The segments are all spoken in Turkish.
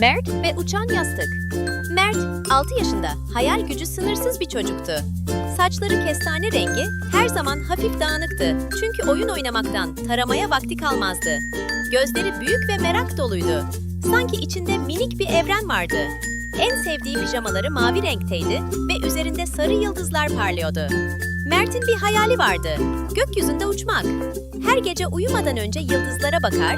Mert ve uçan yastık. Mert 6 yaşında, hayal gücü sınırsız bir çocuktu. Saçları kestane rengi, her zaman hafif dağınıktı. Çünkü oyun oynamaktan taramaya vakti kalmazdı. Gözleri büyük ve merak doluydu. Sanki içinde minik bir evren vardı. En sevdiği pijamaları mavi renkteydi ve üzerinde sarı yıldızlar parlıyordu. Mert'in bir hayali vardı. Gökyüzünde uçmak. Her gece uyumadan önce yıldızlara bakar,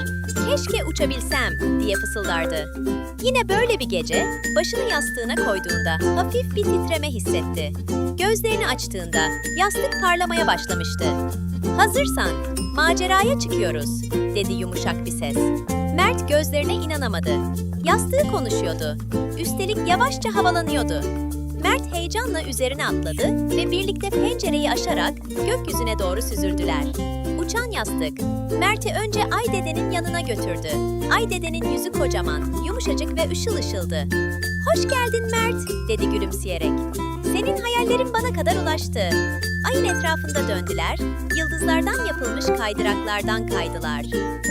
keşke uçabilsem diye fısıldardı. Yine böyle bir gece başını yastığına koyduğunda hafif bir titreme hissetti. Gözlerini açtığında yastık parlamaya başlamıştı. Hazırsan maceraya çıkıyoruz dedi yumuşak bir ses. Mert gözlerine inanamadı. Yastığı konuşuyordu. Üstelik yavaşça havalanıyordu. Mert heyecanla üzerine atladı ve birlikte pencereyi aşarak gökyüzüne doğru süzüldüler. Uçan yastık, Mert'i önce Ay dedenin yanına götürdü. Ay dedenin yüzü kocaman, yumuşacık ve ışıl ışıldı. Hoş geldin Mert, dedi gülümseyerek. Senin hayallerin bana kadar ulaştı. Ayın etrafında döndüler, yıldızlardan yapılmış kaydıraklardan kaydılar.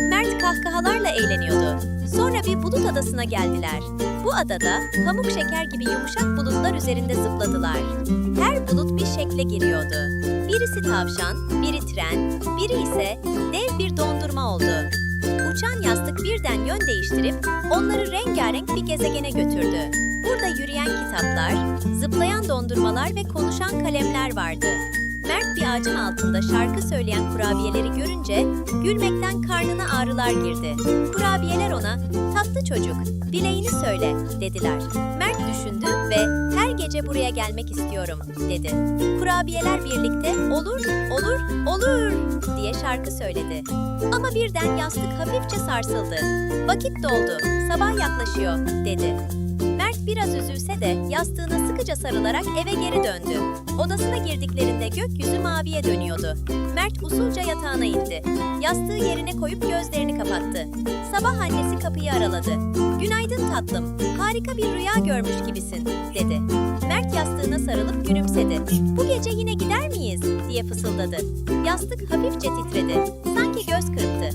Mert kahkahalarla eğleniyordu. Sonra bir bulut adasına geldiler. Bu adada pamuk şeker gibi yumuşak bulutlar üzerinde zıpladılar. Her bulut bir şekle giriyordu. Birisi tavşan, biri tren, biri ise dev bir dondurma oldu. Uçan yastık birden yön değiştirip onları rengarenk bir gezegene götürdü. Burada yürüyen kitaplar, zıplayan dondurmalar ve konuşan kalemler vardı. Mert bir ağacın altında şarkı söyleyen kurabiyeleri görünce gülmekten karnına ağrılar girdi. Kurabiyeler ona tatlı çocuk dileğini söyle dediler. Mert düşündü ve her gece buraya gelmek istiyorum dedi. Kurabiyeler birlikte olur olur olur diye şarkı söyledi. Ama birden yastık hafifçe sarsıldı. Vakit doldu, sabah yaklaşıyor dedi. Biraz üzülse de yastığına sıkıca sarılarak eve geri döndü. Odasına girdiklerinde gökyüzü maviye dönüyordu. Mert usulca yatağına indi. Yastığı yerine koyup gözlerini kapattı. Sabah annesi kapıyı araladı. Günaydın tatlım, harika bir rüya görmüş gibisin, dedi. Mert yastığına sarılıp gülümsedi. Bu gece yine gider miyiz, diye fısıldadı. Yastık hafifçe titredi. Sanki göz kırptı.